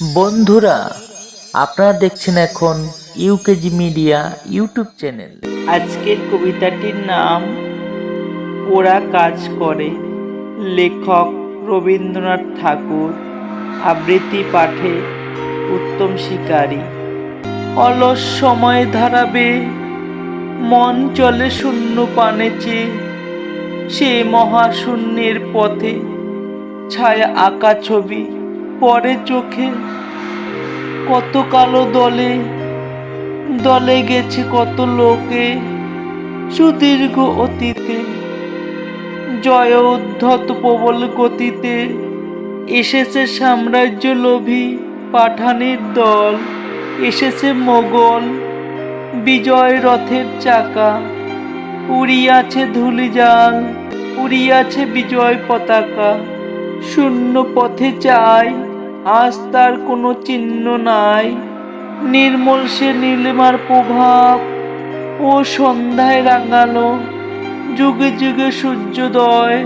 বন্ধুরা, আপনারা দেখছেন এখন ইউকেজি মিডিয়া ইউটিউব চ্যানেল আজকের কবিতাটির নাম, ওরা কাজ করে। লেখক রবীন্দ্রনাথ ঠাকুর, আবৃত্তি পাঠে উত্তম শিকারী। অলস সময় ধারাবে, মন চলে শূন্য পানে চেয়ে। সে মহাশূন্যের পথে ছায়া আঁকা ছবি পরে চোখে কত কালো দলে দলে গেছে কত লোকে সুদীর্ঘ অতীতে, জয় উদ্ধত প্রবল গতিতে এসেছে সাম্রাজ্য লোভী পাঠানের দল, এসেছে মোগল বিজয় রথের চাকা, উড়িয়াছে ধুলিজাল, উড়িয়াছে বিজয় পতাকা, শূন্য পথে চাই আজ তার কোনো চিহ্ন নাই। নির্মল সে নীলিমার প্রভাব ও সন্ধ্যায় রাঙালো। যুগে যুগে সূর্যোদয়,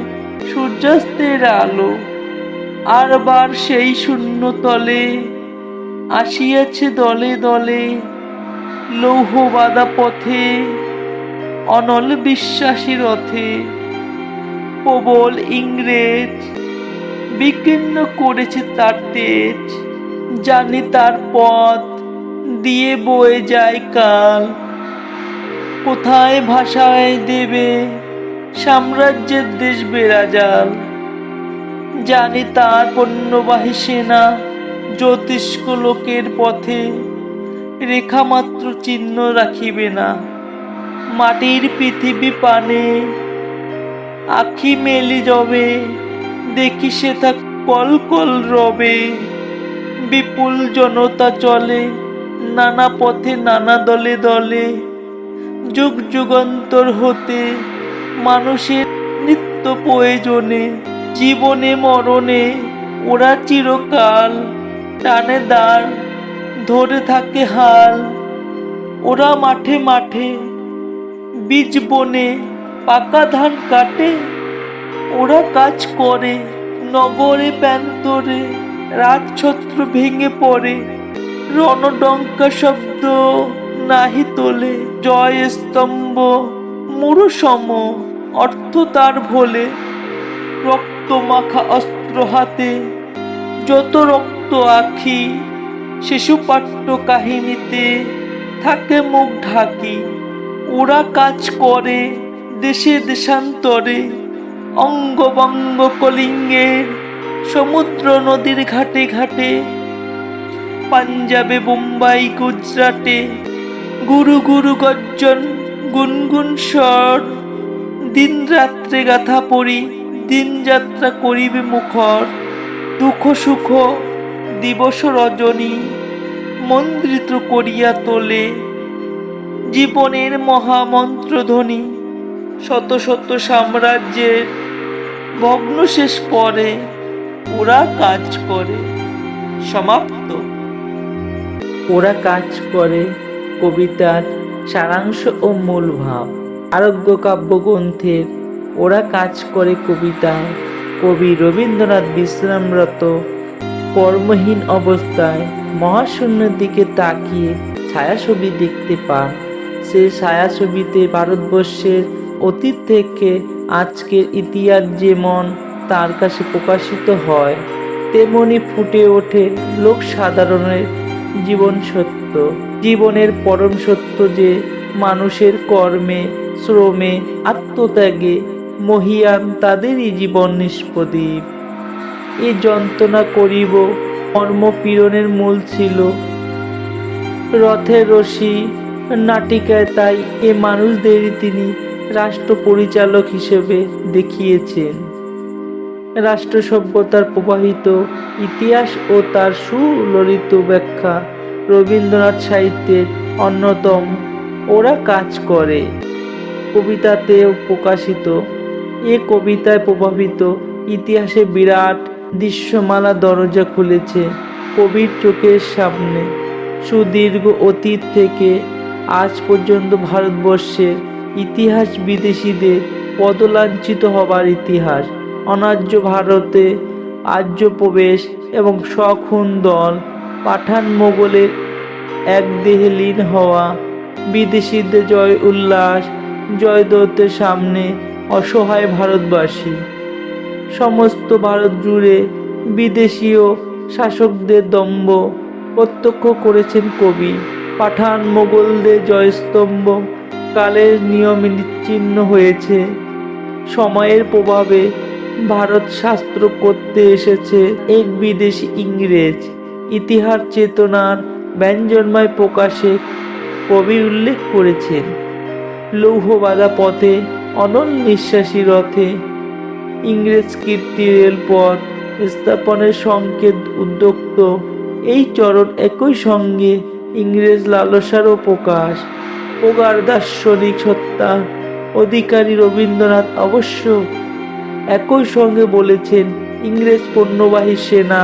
সূর্যাস্তের আলো। আর বার সেই শূন্য তলে আসিয়াছে দলে দলে লৌহ বাদা পথে, অনল বিশ্বাসী রথে। প্রবল ইংরেজ বিকীর্ণ করেছে তার তেজ, জানি তার পথ দিয়ে বয়ে যায় কাল। কোথায় ভাষায় দেবে সাম্রাজ্যের দেশ বেড়াজাল জানি তার পণ্যবাহী সেনা জ্যোতিষ্ক লোকের পথে রেখা মাত্র চিহ্ন রাখিবে না। মাটির পৃথিবী পানে আখি মেলি যাবে দেখি সে তা কল কল রবে। বিপুল জনতা চলে, নানা পথে নানা দলে দলে। যুগ যুগান্তর হতে মানুষের নিত্য প্রয়োজনে, জীবনে মরণে ওরা চিরকাল টানে দাঁড়, ধরে থাকে হাল। ওরা মাঠে মাঠে বীজ বনে পাকা ধান কাটে। ওরা কাজ করে, নগরে প্যান্তরে রাজছত্র ভেঙে পড়ে। রণডঙ্কা শব্দ নাহি তোলে, জয় স্তম্ভ মুরু সম অর্থ তার ভোলে। রক্ত মাখা অস্ত্র হাতে, যত রক্ত আখি শিশু পাঠ্য কাহিনীতে থাকে মুখ ঢাকি। ওরা কাজ করে দেশে দেশান্তরে। অঙ্গবঙ্গ কলিঙ্গের সমুদ্র নদীর ঘাটে ঘাটে, পাঞ্জাবে বোম্বাই গুজরাটে, গুরু গুরু গর্জন, গুনগুন স্বর, দিন রাত্রে গাথা পড়ি, দিন যাত্রা করিবে মুখর, দুঃখ সুখ, দিবস রজনী মন্ত্রিত করিয়া তোলে, জীবনের মহামন্ত্রধ্বনি, শত শত সাম্রাজ্যের ভগ্ন শেষ পরে, ওরা কাজ করে। সমাপ্ত। ওরা কাজ করে কবিতার সারাংশ ও মূল ভাব। আরোগ্য কাব্যগ্রন্থের ওরা কাজ করে কবিতায়। কবি রবীন্দ্রনাথ বিশ্রামরত, কর্মহীন অবস্থায় মহাশূন্যের দিকে তাকিয়ে ছায়াছবি দেখতে পান। সে ছায়াছবিতে ভারতবর্ষের অতীত থেকে আজকের ইতিহাস যেমন তার কাছে প্রকাশিত হয়, তেমনি ফুটে ওঠে লোক সাধারণের জীবন সত্য। জীবনের পরম সত্য যে মানুষের কর্মে, শ্রমে, আত্মত্যাগে মহিয়ান তাদেরই জীবন নিষ্পদীপ এ যন্ত্রণা করিব কর্মপীড়নের মূল ছিল। রথের রশি, নাটিকায় তাই এ মানুষদেরই তিনি রাষ্ট্র পরিচালক হিসেবে দেখিয়েছেন। রাষ্ট্র সভ্যতার প্রবাহিত ইতিহাস ও তার সুললিত ব্যাখ্যা রবীন্দ্রনাথ সাহিত্যের অন্যতম ওরা কাজ করে। কবিতাতেও প্রকাশিত এ কবিতায় প্রভাবিত ইতিহাসে বিরাট দৃশ্যমালা দরজা খুলেছে কবির চোখের সামনে। সুদীর্ঘ অতীত থেকে আজ পর্যন্ত ভারতবর্ষের ইতিহাস বিদেশিদের পদলাঞ্ছিত হবার ইতিহাস, অনার্য ভারতে আর্য প্রবেশ এবং সখুন দল, পাঠান মোগলের এক দেহে লীন হওয়া, বিদেশিদের জয় উল্লাস জয়দত্তের সামনে অসহায় ভারতবাসী। সমস্ত ভারত জুড়ে বিদেশীয় শাসকদের দম্ভ প্রত্যক্ষ করেছেন কবি পাঠান মোগলদের জয়স্তম্ভ। কালের নিয়মে নিচ্ছিন্ন হয়েছে। সময়ের প্রভাবে ভারত শাস্ত্র করতে এসেছে এক বিদেশি ইংরেজ। ইতিহাস চেতনার ব্যঞ্জনময় প্রকাশে কবি উল্লেখ করেছেন। লৌহবাদা পথে অনল নিঃশ্বাসী রথে ইংরেজ কীর্তি রেলপথ স্থাপনের সংকেত উদ্যোক্ত। এই চরণ একই সঙ্গে ইংরেজ লালসারও প্রকাশ। প্রগাঢ় দার্শনিক সত্তা, অধিকারী রবীন্দ্রনাথ অবশ্য একই সঙ্গে বলেছেন, ইংরেজ পণ্যবাহী সেনা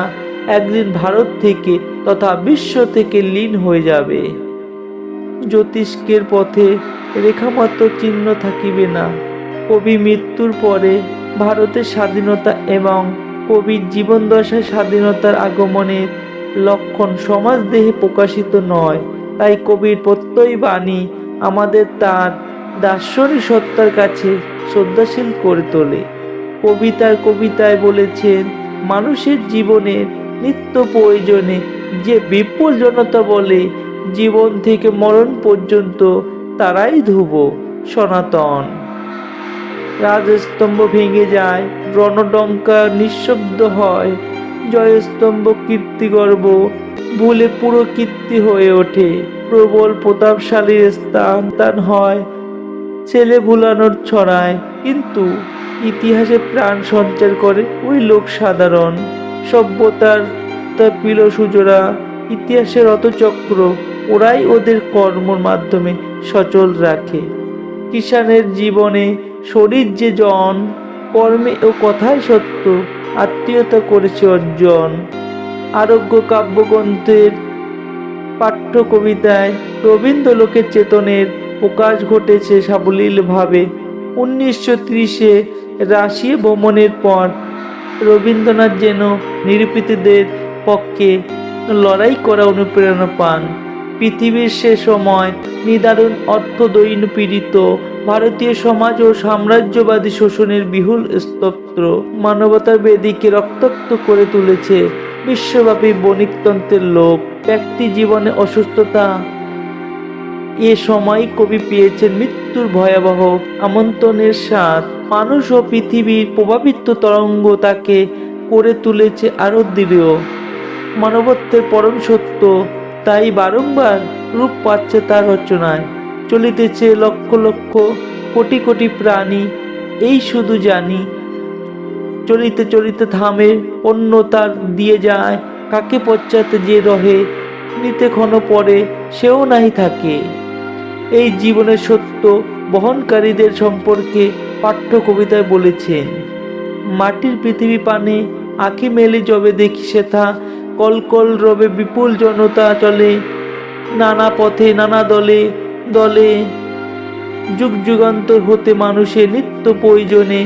একদিন ভারত থেকে তথা বিশ্ব থেকে লীন হয়ে যাবে। জ্যোতিষ্কের পথে রেখামাত্র চিহ্ন থাকিবে না। কবি মৃত্যুর পরে ভারতের স্বাধীনতা এবং কবির জীবনদশায় স্বাধীনতার আগমনের লক্ষণ সমাজ দেহে প্রকাশিত নয়, তাই কবির প্রত্যয় বাণী আমাদের তার দার্শনিক সত্তার কাছে শ্রদ্ধাশীল করে তোলে। কবিতার কবিতায় বলেছেন, মানুষের জীবনের নিত্য প্রয়োজনে যে বিপুল জনতা বলে, জীবন থেকে মরণ পর্যন্ত তারাই ধ্রুব, সনাতন। রাজস্তম্ভ ভেঙে যায়, রণডঙ্কা নিঃশব্দ হয়, জয়স্তম্ভ কীর্তিগর্ব, ভুলে পুরো কীর্তি হয়ে ওঠে। প্রবল প্রতাপশালীর স্থান তান হয়। ছেলে ভুলানোর ছড়ায়, কিন্তু ইতিহাসে প্রাণ সঞ্চার করে ওই লোক সাধারণ। সভ্যতার তার পিল সুজোরা ইতিহাসের অতচক্র ওরাই ওদের কর্মর মাধ্যমে সচল রাখে। কিষানের জীবনে শরীর যে জন, কর্মে ও কথাই সত্য, আত্মীয়তা করেছে অর্জন। আরোগ্য কাব্যগ্রন্থের পাঠ্য কবিতায় রবীন্দ্র লোকের চেতনের প্রকাশ ঘটেছে সাবলীলভাবে। উনিশশো ত্রিশে রাশিয়া ভ্রমণের পর রবীন্দ্রনাথ যেন নিরূপিতদের পক্ষে লড়াই করা অনুপ্রেরণা পান। পৃথিবীর সে সময় নিদারুণ অর্থদৈন্য পীড়িত ভারতীয় সমাজ ও সাম্রাজ্যবাদী শোষণের বিহুল স্তোত্র মানবতার বেদিকে রক্তাক্ত করে তুলেছে। বিশ্বব্যাপী বণিকতন্ত্রের লোক, ব্যক্তি জীবনে অসুস্থতা। এ সময় কবি পেয়েছেন মৃত্যুর ভয়াবহ আমন্ত্রণের স্বাদ। মানুষ ও পৃথিবীর প্রভাবিত তরঙ্গ তাকে করে তুলেছে আরও দৃঢ়। মানবত্বের পরম সত্য, তাই বারংবার রূপ পাচ্ছে তার রচনায়। চলিতেছে লক্ষ লক্ষ, কোটি কোটি প্রাণী, এই শুধু জানি চলিতে চলিতে থামে অন্য তার দিয়ে যায়। কাকে পশ্চাতে যে রহে, নিতে ক্ষণ পরে সেও নাহি থাকে। এই জীবনের সত্য বহনকারীদের সম্পর্কে পাঠ্য কবিতায় বলেছেন, মাটির পৃথিবী পানে আঁকি মেলে যবে দেখি সেথা, কলকল রবে বিপুল জনতা চলে, নানা পথে নানা দলে দলে। যুগ যুগান্তর হতে মানুষের নিত্য প্রয়োজনে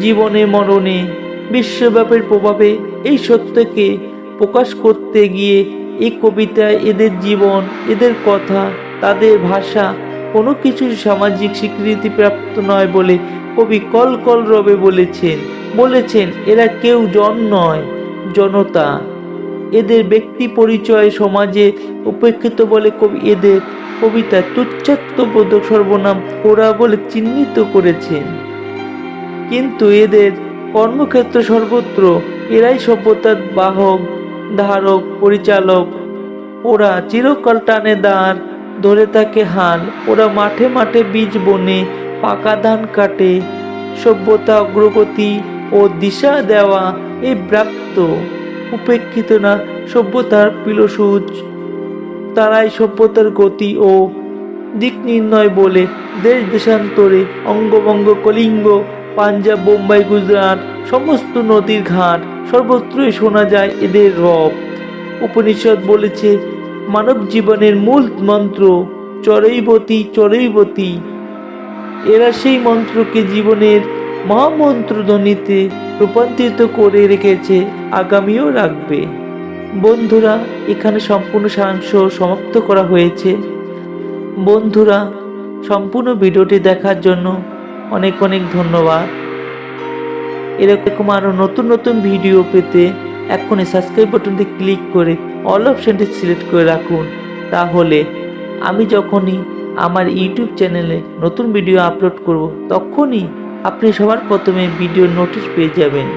জীবনে মরণে বিশ্বব্যাপীর প্রভাবে এই সত্যকে প্রকাশ করতে গিয়ে এই কবিতায় এদের জীবন, এদের কথা, তাদের ভাষা কোনো কিছু সামাজিক স্বীকৃতি প্রাপ্ত নয় বলে কবি কল কল রবে বলেছেন। বলেছেন, এরা কেউ জন নয়, জনতা। এদের ব্যক্তি পরিচয় সমাজে উপেক্ষিত বলে কবি এদের কবিতা তুচ্ছাত্মবোধক সর্বনাম ওরা বলে চিহ্নিত করেছেন। কিন্তু এদের কর্মক্ষেত্র সর্বত্র এরাই সভ্যতার বাহক, ধারক, পরিচালক। ওরা চিরকাল টানে দাঁড় ধরে থাকে হাল ওরা মাঠে মাঠে বীজ বনে, পাকা ধান কাটে। সভ্যতা, অগ্রগতি ও দিশা দেওয়া এই ব্রাপ্ত। উপেক্ষিত না সভ্যতার পিলসুচ তারাই সভ্যতার গতি ও দিক নির্ণয় বলে দেশ দেশান্তরে অঙ্গভঙ্গ কলিঙ্গ পাঞ্জাব বোম্বাই গুজরাট, সমস্ত নদীর ঘাট, সর্বত্রই শোনা যায় এদের রব। উপনিষদ বলেছে, মানব জীবনের মূল মন্ত্র, চরৈবতী চরৈবতী। এরা সেই মন্ত্রকে জীবনের মহামন্ত্র ধ্বনিতে রূপান্তরিত করে রেখেছে, আগামীও রাখবে। বন্ধুরা, এখানে সম্পূর্ণ সারাংশ সমাপ্ত করা হয়েছে। বন্ধুরা, সম্পূর্ণ ভিডিওটি দেখার জন্য অনেক অনেক ধন্যবাদ। এরকম আরও নতুন নতুন ভিডিও পেতে এখনই সাবস্ক্রাইব বাটনটি ক্লিক করে অল অপশানটি সিলেক্ট করে রাখুন। তাহলে আমি যখনই আমার ইউটিউব চ্যানেলে নতুন ভিডিও আপলোড করব, তখনই আপনি সবার প্রথমে ভিডিও নোটিশ পেয়ে যাবেন।